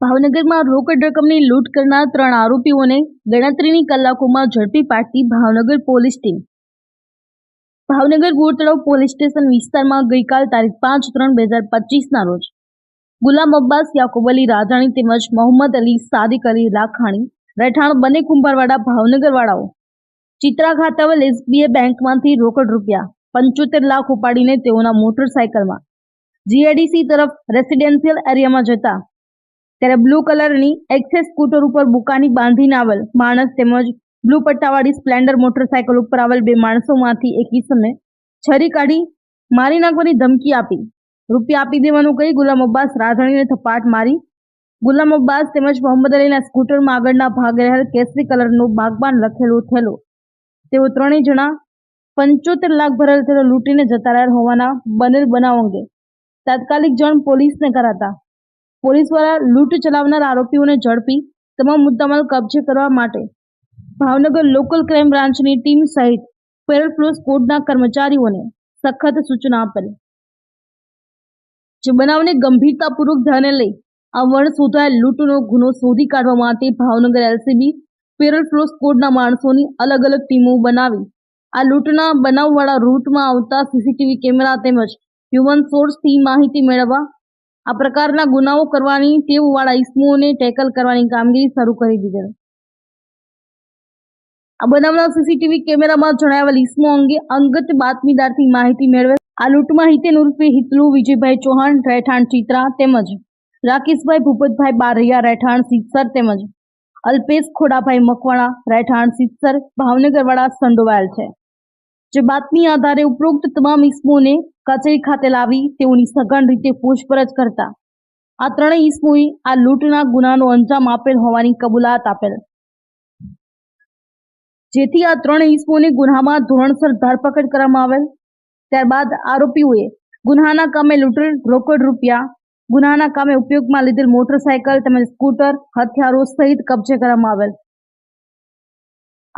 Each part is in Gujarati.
ભાવનગરમાં રોકડ રકમની લૂંટ કરનાર ત્રણ આરોપીઓને ગણતરીની કલાકોમાં ઝડપી પાડતી Bhavnagar police team. Bhavnagar Gortalav police station વિસ્તારમાં ગઈકાલ તારીખ પાંચ ત્રણ બે હજાર પચીસના રોજ ગુલામ અબ્બાસ યાકુબ અલી રાજાણી તેમજ મોહમ્મદ અલી સાદિક અલી લાખાણી રહેઠાણ બંને કુંભારવાડા ભાવનગરવાળાઓ. ચિત્રા ખાતાવલ એસબીઆઈ બેંકમાંથી રોકડ રૂપિયા પંચોતેર લાખ ઉપાડીને તેઓના મોટરસાયકલમાં. જીઆઈડીસી તરફ રેસિડેન્શિયલ એરિયામાં જતા ત્યારે બ્લુ કલરની એક્સેસ સ્કૂટર ઉપર બુકાની બાંધીને આવેલ માણસ તેમજ બ્લુ પટ્ટાવાળી સ્પ્લેન્ડર મોટરસાયકલ ઉપર આવેલ બે માણસોમાંથી એક ઈસમને છરી કાઢી મારી નાખવાની ધમકી આપી. રૂપિયા આપી દેવાનું કહી ગુલામ અબ્બાસ રાધણીને થપાટ મારી. ગુલામ અબ્બાસ તેમજ મોહમ્મદ અલીના સ્કૂટરમાં આગળના ભાગે રહેલ કેસરી કલરનું બાગબાન લખેલું થેલો. તેઓ ત્રણેય જણા પંચોતેર લાખ ભરેલ થેલો લૂંટીને જતા રહ્યા હોવાના બનેલ બનાવ અંગે તાત્કાલિક જાણ પોલીસને કરાતા પોલીસ દ્વારા લૂંટ ચલાવનાર આરોપીઓને ઝડપી તમામ મુદ્દામાલ કબજે કરવા માટે ભાવનગર લોકલ ક્રાઇમ બ્રાન્ચની ટીમ સહિત પેરલ પોલીસ કોર્ટના કર્મચારીઓને સખત સૂચના આપેલ. જે બનાવને ગંભીરતાપૂર્વક ધ્યાને લઈ આ વણ શોધાયેલ લૂંટનો ગુનો શોધી કાઢવા માટે ભાવનગર એલસીબી પેરલ ફ્લો સ્કોડના માણસોની અલગ અલગ ટીમો બનાવી આ લૂંટના બનાવવાળા રૂટમાં આવતા સીસીટીવી કેમેરા તેમજ હ્યુમન સોર્સથી માહિતી મેળવવા આ પ્રકારના ગુનાઓ કરવાની ટેવવાળા ઇસમોને ટેકલ કરવાની કામગીરી શરૂ કરી દીધેલ આ બનાવના સીસીટીવી કેમેરામાં જણાવેલ ઇસમો અંગે અંગત બાતમીદારથી માહિતી મેળવે આ લૂંટમાં હિતેન ઉર્ફે હિતલુ, વિજયભાઈ ચૌહાણ, રહેઠાણ ચિત્રા તેમજ રાકેશભાઈ ભૂપતભાઈ બારૈયા, રહેઠાણ સિત્સર તેમજ અલ્પેશ ખોડાભાઈ મકવાણા, રહેઠાણ સિત્સર, ભાવનગરવાળા સંડોવાયેલ છે. જે બાતમી આધારે ઉપરોક્ત તમામ ઇસમોને કચેરી ખાતે લાવી તેઓની સઘન રીતે પૂછપરછ કરતા. આ ત્રણેય ઇસમોએ આ લૂંટના ગુનાનો અંજામ આપેલ હોવાની કબૂલાત આપેલ. જેથી આ ત્રણ ઇસમોને ગુનામાં ધોરણસર ધરપકડ કરવામાં આવેલ. ત્યારબાદ આરોપીઓએ ગુનાના કામે લૂંટેલ રોકડ રૂપિયા, ગુનાના કામે ઉપયોગમાં લીધેલ મોટરસાયકલ તેમજ સ્કૂટર, હથિયારો સહિત કબજે કરવામાં આવેલ.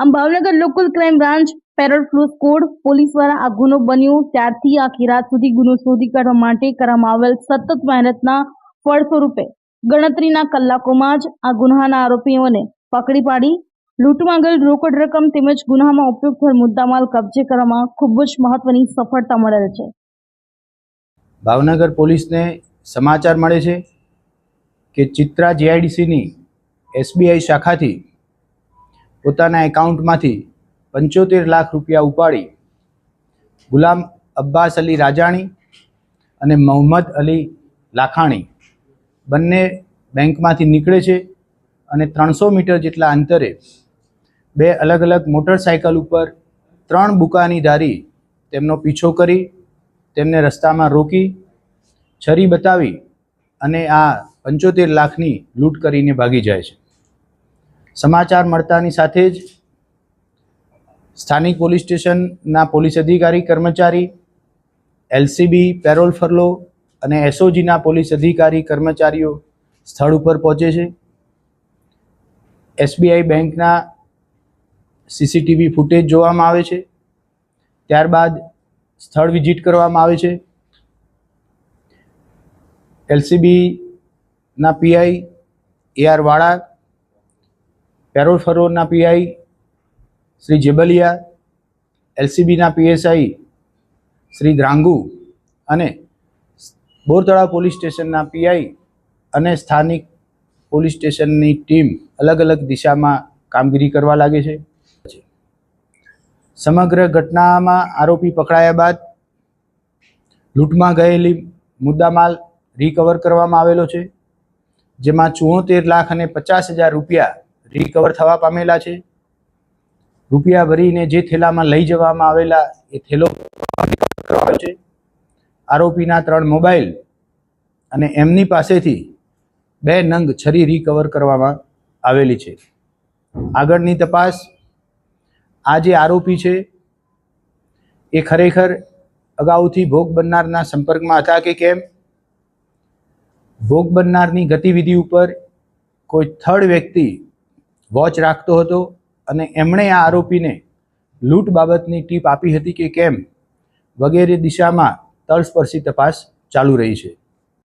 આમ Bhavnagar local crime branch parole furlough code police દ્વારા આ ગુનો બન્યો. ત્યારથી આખી રાત સુધી ગુનો શોધી કાઢવા માટે કરવામાં આવેલ સતત મહેનતના ફળ સ્વરૂપે ગણતરીના કલાકોમાં જ આ ગુન્હાના આરોપીઓને પકડી પાડી. લૂંટમાં માંગેલ રોકડ રકમ તેમજ ગુનામાં ઉપયોગ થયેલ મુદ્દામાલ કબજે કરવામાં ખૂબ જ મહત્વની સફળતા મળેલ છે. ભાવનગર પોલીસને સમાચાર મળે છે કે ચિત્રા જીઆઈડીસીની એસબીઆઈ શાખાથી પોતાના એકાઉન્ટમાંથી પંચોતેર લાખ રૂપિયા ઉપાડી ગુલામ અબ્બાસ અલી રાજાણી અને મોહમ્મદ અલી લાખાણી બંને બેંકમાંથી નીકળે છે અને ત્રણસો મીટર જેટલા અંતરે બે અલગ અલગ મોટરસાયકલ ઉપર ત્રણ બુકાની ધારી તેમનો પીછો કરી, તેમને રસ્તામાં રોકી, છરી બતાવી અને આ પંચોતેર લાખની લૂંટ કરીને ભાગી જાય છે. સમાચાર મળતાની સાથે જ સ્થાનિક પોલીસ સ્ટેશનના પોલીસ અધિકારી, કર્મચારી, એલસીબી, પેરોલ ફરલો અને એસઓજીના પોલીસ અધિકારી, કર્મચારીઓ સ્થળ ઉપર પહોંચે છે. એસબીઆઈ બેંકના સીસીટીવી ફૂટેજ જોવામાં આવે છે. ત્યારબાદ સ્થળ વિઝિટ કરવામાં આવે છે. એલસીબીના PI A R Vala parole ફરોરના PI Shri Jebaliya, એલસીબીના પીએસઆઈ શ્રી દ્રાંગુ અને બોરતળા પોલીસ સ્ટેશનના પીઆઈ અને સ્થાનિક પોલીસ સ્ટેશનની ટીમ અલગ અલગ દિશામાં કામગીરી કરવા લાગે છે. સમગ્ર ઘટનામાં આરોપી પકડાયા બાદ લૂંટમાં ગયેલી મુદ્દામાલ રિકવર કરવામાં આવેલો છે, જેમાં ચુંવોતેર લાખ અને પચાસ હજાર રૂપિયા રિકવર થવા પામેલા છે. રૂપિયા ભરીને જે થેલામાં લઈ જવામાં આવેલા એ થેલો છે. આરોપીના ત્રણ મોબાઈલ અને એમની પાસેથી બે નંગ છરી રિકવર કરવામાં આવેલી છે. આગળની તપાસ આ જે આરોપી છે, એ ખરેખર અગાઉથી ભોગ બનનારના સંપર્કમાં હતા કે કેમ? ભોગ બનનારની ગતિવિધિ ઉપર કોઈ થર્ડ વ્યક્તિ વોચ રાખતો હતો અને એમણે આ આરોપીને લૂંટ બાબતની ટીપ આપી હતી કે કેમ વગેરે દિશામાં તળસ્પર્શી તપાસ ચાલુ રહી છે.